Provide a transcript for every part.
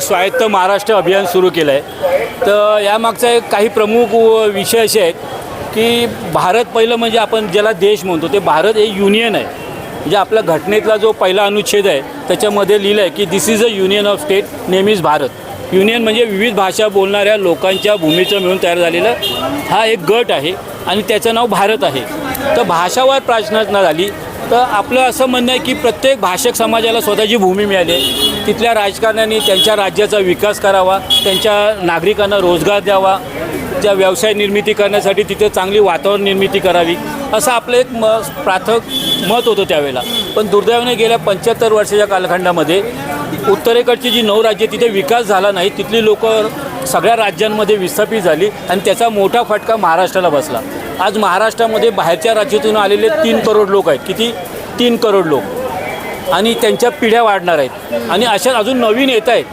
स्वायत्त महाराष्ट्र अभियान सुरू केलं आहे तर यामागचा एक काही प्रमुख व- विषय असे आहेत की भारत पहिलं म्हणजे आपण ज्याला देश म्हणतो ते भारत एक युनियन आहे. म्हणजे आपल्या घटनेतला जो पहिला अनुच्छेद आहे त्याच्यामध्ये लिहिलं आहे की this is a union of state नेहमीच भारत. युनियन म्हणजे विविध भाषा बोलणाऱ्या लोकांच्या भूमीचं मिळून तयार झालेलं हा एक गट आहे आणि त्याचं नाव भारत आहे. तर भाषावार प्राचना झाली तर आपलं असं म्हणणं आहे की प्रत्येक भाषक समाजाला स्वतःची भूमी मिळाली. आहे तिथल्या राजकारण्यांनी त्यांच्या राज्याचा विकास करावा त्यांच्या नागरिकांना रोजगार द्यावा त्या व्यवसाय निर्मिती करण्यासाठी तिथे चांगली वातावरण निर्मिती करावी असं आपलं एक म प्राथमिक मत होतं त्यावेळेला. पण दुर्दैवाने गेल्या पंच्याहत्तर वर्षाच्या कालखंडामध्ये उत्तरेकडची जी नऊ राज्य तिथे विकास झाला नाही तिथली लोक सगळ्या राज्यांमध्ये विस्थापित झाली आणि त्याचा मोठा फटका महाराष्ट्राला बसला. आज महाराष्ट्रामध्ये बाहेरच्या राज्यातून आलेले तीन करोड लोक आहेत. किती? तीन करोड लोक. आणि त्यांच्या पिढ्या वाढणार आहेत. आणि अशा अजून नवीन येत आहेत.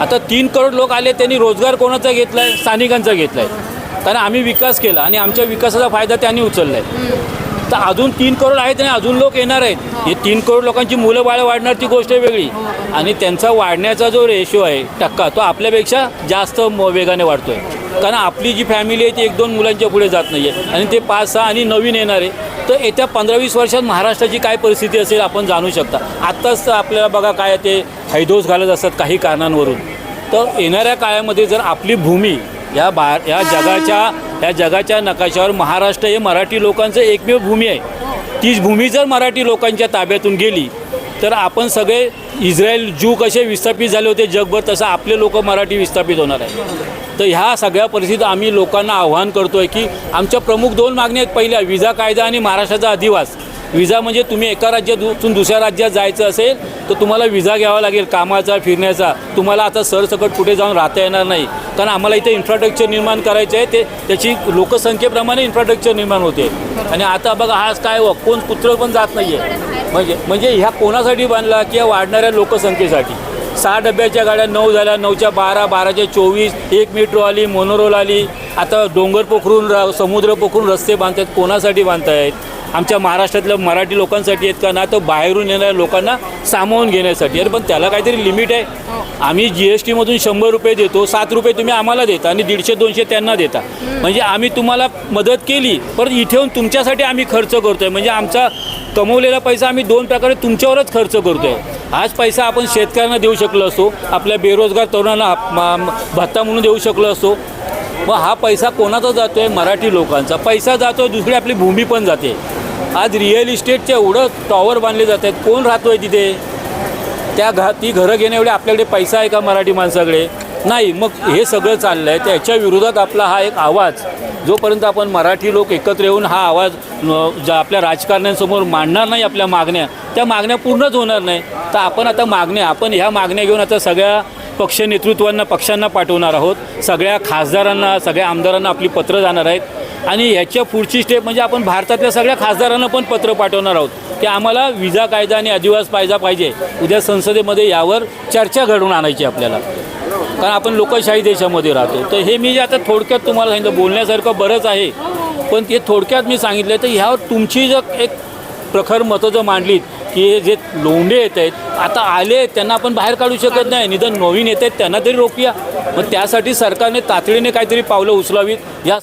आता तीन करोड लोक आले त्यांनी रोजगार कोणाचा घेतला आहे स्थानिकांचा घेतला आहे कारण आम्ही विकास केला आणि आमच्या विकासाचा फायदा त्यांनी उचलला आहे तर अजून तीन करोड आहेत आणि अजून लोक येणार आहेत. हे. तीन करोड लोकांची मुलं बाळं वाढणार ती गोष्ट वेगळी. आणि त्यांचा वाढण्याचा जो रेशो आहे टक्का तो आपल्यापेक्षा जास्त म- वेगाने वाढतो आहे कारण आपली जी फॅमिली आहे ती एक दोन मुलांच्या पुढे जात नाही आहे आणि ते पाच सहा आणि नवीन येणार आहे. तर येत्या पंधरा वीस वर्षात महाराष्ट्राची काय परिस्थिती असेल आपण जाणू शकता. आत्ताच आपल्याला बघा काय ते हैदोस घालत असतात काही कारणांवरून. तर येणाऱ्या काळामध्ये जर आपली भूमी या बा या जगाच्या या जगाच्या नकाशावर महाराष्ट्र हे मराठी लोकांचं एकमेव भूमी आहे. तीच भूमी जर मराठी लोकांच्या ताब्यातून गेली तर आपण सगळे इस्रायल जू कसे विस्थापित झाले होते जगभर तसं आपले लोक मराठी विस्थापित होणार आहे तर ह्या सगळ्या परिस्थितीत आम्ही लोकांना आव्हान करतो आहे की आमच्या प्रमुख दोन मागण्या आहेत. पहिल्या विजा कायदा आणि महाराष्ट्राचा अधिवास. विजा म्हणजे तुम्ही एका राज्यातून दुसऱ्या राज्यात जायचं असेल तर तुम्हाला विजा घ्यावा लागेल कामाचा फिरण्याचा. तुम्हाला आता सरसकट कुठे जाऊन राहता येणार नाही. कारण आम्हाला इथे इन्फ्रास्ट्रक्चर निर्माण करायचं आहे ते त्याची लोकसंख्येप्रमाणे इन्फ्रास्ट्रक्चर निर्माण होते. आणि आता बघा आज काय व- कोण कुत्र पण जात नाही आहे म्हणजे म्हणजे ह्या कोणासाठी बांधला की या वाढणाऱ्या लोकसंख्येसाठी? सहा डब्याच्या गाड्या नऊ झाल्या नऊच्या बारा बाराच्या चोवीस एक मेट्रो आली मोनोरोल आली. आता डोंगर पोखरून र समुद्र पोखरून रस्ते बांधतायत. कोणासाठी बांधतायत? आमच्या महाराष्ट्रातल्या मराठी लोकांसाठी आहेत का? ना तर बाहेरून येणाऱ्या लोकांना सामावून घेण्यासाठी. अरे पण त्याला काहीतरी लिमिट आहे. आम्ही जी एस टीमधून शंभर रुपये देतो. सात रुपये तुम्ही आम्हाला देता आणि दीडशे दोनशे त्यांना देता. म्हणजे आम्ही तुम्हाला मदत केली पण इथे येऊन तुमच्यासाठी आम्ही खर्च करतोय. म्हणजे आमचा कमवलेला पैसा आम्ही दोन प्रकारे तुमच्यावरच खर्च करतोय. हाच पैसा आपण शेतकऱ्यांना देऊ शकलो असतो. आपल्या बेरोजगार तरुणांना भत्ता म्हणून देऊ शकलो असतो. मग हा पैसा कोणाचा जातो आहे मराठी लोकांचा. पैसा जातो आहे दुसरी आपली भूमी पण जाते. आज रिअल इस्टेटचे एवढं टॉवर बांधले जात आहेत कोण राहतो आहे तिथे? त्या घा ती घरं घेण्या एवढे आपल्याकडे पैसा आहे का मराठी माणसाकडे? नाही. मग हे सगळं चाललं आहे त्याच्या विरोधात आपला हा एक आवाज जोपर्यंत आपण मराठी लोक एकत्र येऊन हा आवाज ज्या आपल्या राजकारण्यांसमोर मांडणार नाही आपल्या मागण्या त्या मागण्या पूर्णच होणार नाही. तर आपण आता मागण्या आपण ह्या मागण्या घेऊन आता सगळ्या पक्ष नेतृत्वांना पक्षांना पाठवणार आहोत. सगळ्या खासदारांना सगळ्या आमदारांना आपली पत्र जाणार आहेत. आणि ह्याच्या पुढची स्टेप म्हणजे आपण भारतातल्या सगळ्या खासदारांना पण पत्र पाठवणार आहोत. की आम्हाला विजा कायदा आणि अधिवास कायदा पाहिजे. उद्या संसदेमध्ये यावर चर्चा घडवून आणायची आपल्याला. कारण आपण लोकशाही देशामध्ये राहतो. तर हे मी जे आता थोडक्यात तुम्हाला सांगितलं बोलण्यासारखं बरंच आहे. पण ते थोडक्यात मी सांगितलं तर ह्यावर तुमची जर एक प्रखर मतं जर मांडलीत की जे लोंढे येत आहेत आता आले त्यांना आपण बाहेर काढू शकत नाही. निदान नवीन येत आहेत त्यांना तरी रोखूया. मग त्यासाठी सरकारने तातडीने काहीतरी पावलं उचलावीत. या